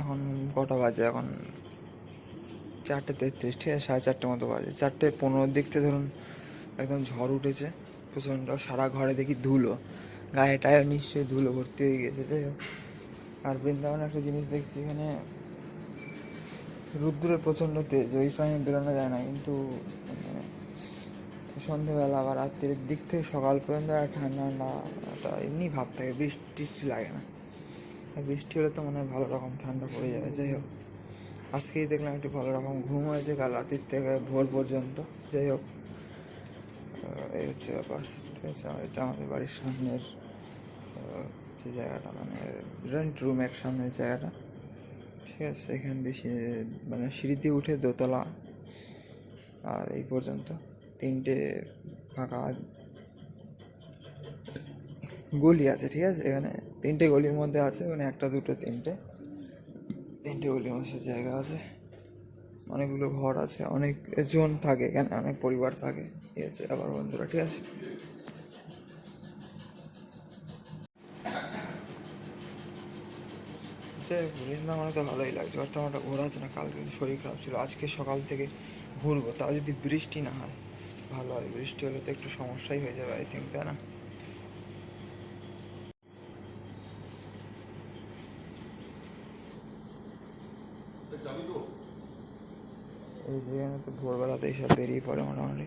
এখন কটা বাজে? এখন চারটে তেত্রিশ, ঠিক আছে? সাড়ে চারটে মতো বাজে। চারটে পনেরোর দিক থেকে ধরুন একদম ঝড় উঠেছে, প্রচণ্ড। সারা ঘরে দেখি ধুলো। গায়ে টায়ে নিশ্চয়ই ধুলো ভর্তি হয়ে গেছে, যাই হোক। আর বৃন্দাবনে একটা জিনিস দেখছি, এখানে রুদ্রের প্রচণ্ড তেজ। ওই সময় বেরোনো যায় না, কিন্তু মানে সন্ধেবেলা বা রাত্রির দিক থেকে সকাল পর্যন্ত ঠান্ডা ঠান্ডা এমনি ভাব থাকে বৃষ্টি লাগে না। আর বৃষ্টি হলে তো মনে হয় ভালো রকম ঠান্ডা পড়ে যাবে, যাই হোক। আজকেই দেখলাম একটু ভালো রকম ঘুম হয়েছে, কাল রাতের থেকে ভোর পর্যন্ত, যাই হোক। এই হচ্ছে ব্যাপার, ঠিক আছে এটা আমাদের বাড়ির সামনের যে জায়গাটা মানে রেন্ট রুমের সামনের জায়গাটা। ঠিক আছে, এখান দিয়ে মানে সিঁড়ি দিয়ে উঠে দোতলা, আর এই পর্যন্ত। তিনটে ফাঁকা গলি আছে, ঠিক আছে? এখানে তিনটে গলির মধ্যে আছে মানে একটা, দুটো, তিনটে। তিনটে গলির মধ্যে জায়গা আছে। অনেকগুলো ঘর আছে, অনেক জন থাকে এখানে, অনেক পরিবার থাকে। এই হচ্ছে আবার বন্ধুরা, ঠিক আছে? সে বৃন্দাবনে তো ভালোই লাগছে। বাট আমার ঘোরা হচ্ছে না, কালকে শরীর খারাপ ছিল। আজকে সকাল থেকে ঘুরবো, তাও যদি বৃষ্টি না হয়, ভালো হয়। বৃষ্টি হলে তো একটু সমস্যাই হয়ে যাবে আই থিঙ্ক তাই না? এই যেখানে তো ভোরবেলাতে এইসব বেরিয়ে পড়ে মোটামুটি।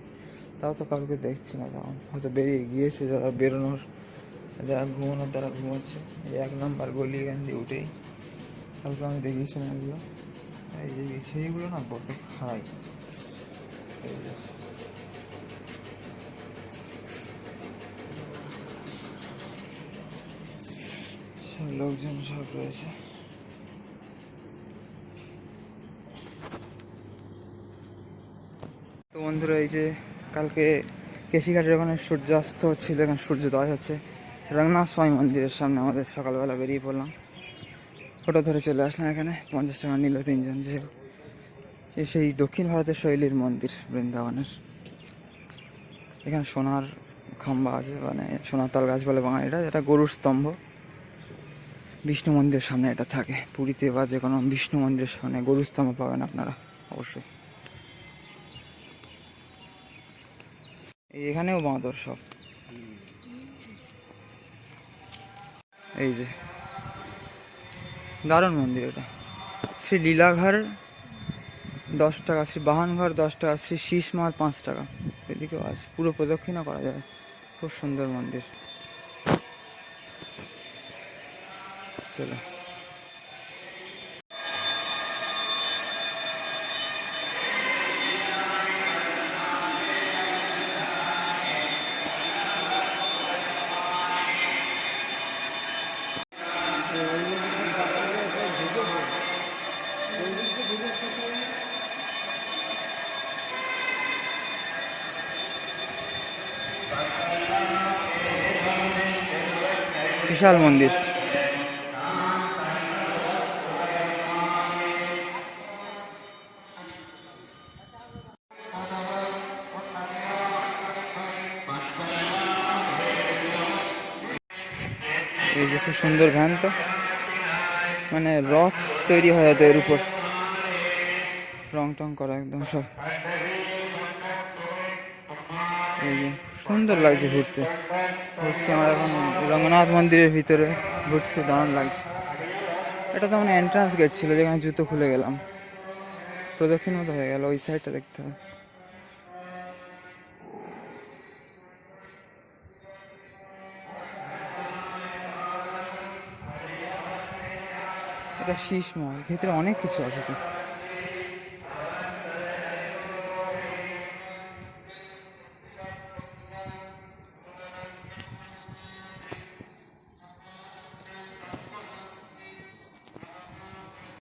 তাও তো কাউকে দেখছি না তখন। হয়তো বেরিয়ে গিয়েছে যারা বেরোনোর, যারা ঘুমানোর, তারা ঘুমাচ্ছে। এই এক নম্বর গলি এখান উঠেই কালকে আমি দেখিয়েছিলাম এগুলো। এই যে সেইগুলো না বড্ড খাই সব লোকজন সব রয়েছে। বন্ধুরা, এই যে কালকে কেশিঘাটের ওখানে সূর্যাস্ত হচ্ছিল এখানে সূর্যোদয় হচ্ছে। রঙ্গনাথ স্বামী মন্দিরের সামনে আমাদের সকালবেলা বেরিয়ে পড়লাম। ফটো ধরে চলে আসলাম এখানে, পঞ্চাশ টাকা নিল তিনজন যে সেই দক্ষিণ ভারতের শৈলীর মন্দির বৃন্দাবনের। এখানে সোনার খাম্বা আছে মানে সোনার তাল গাছ বলে বাঙালিরা যেটা গরুর স্তম্ভ। বিষ্ণু মন্দিরের সামনে এটা থাকে। পুরীতে বা যে কোনো বিষ্ণু মন্দিরের সামনে গরুর স্তম্ভ পাবেন আপনারা, অবশ্যই। এখানেও বাঁদর সব। এই যে, দারুণ মন্দির এটা। শ্রী লীলাঘর, দশ টাকা, শ্রী বাহনঘর, দশ টাকা, শ্রী শীষমাল পাঁচ টাকা। এদিকেও আছে, পুরো প্রদক্ষিণা করা যাবে খুব সুন্দর মন্দির। চলো। বিশাল মন্দির। এই যে খুব সুন্দর ভ্যান তো। মানে রথ তৈরি হয় এর উপর। রং টং করা একদম সব। সুন্দর লাগছে ঘুরতে। ঘুরছি আমরা এখন রঙ্গনাথ মন্দিরের ভিতরে ঘুরছি দারুণ লাগছে। এটা তো মানে এন্ট্রান্স গেট ছিল, যেখানে জুতো খুলে গেলাম। প্রদক্ষিণ মতো হয়ে গেল, ওই সাইডটা দেখতে হবে। এটা শীষ মহল, ভিতরে অনেক কিছু আছে তো।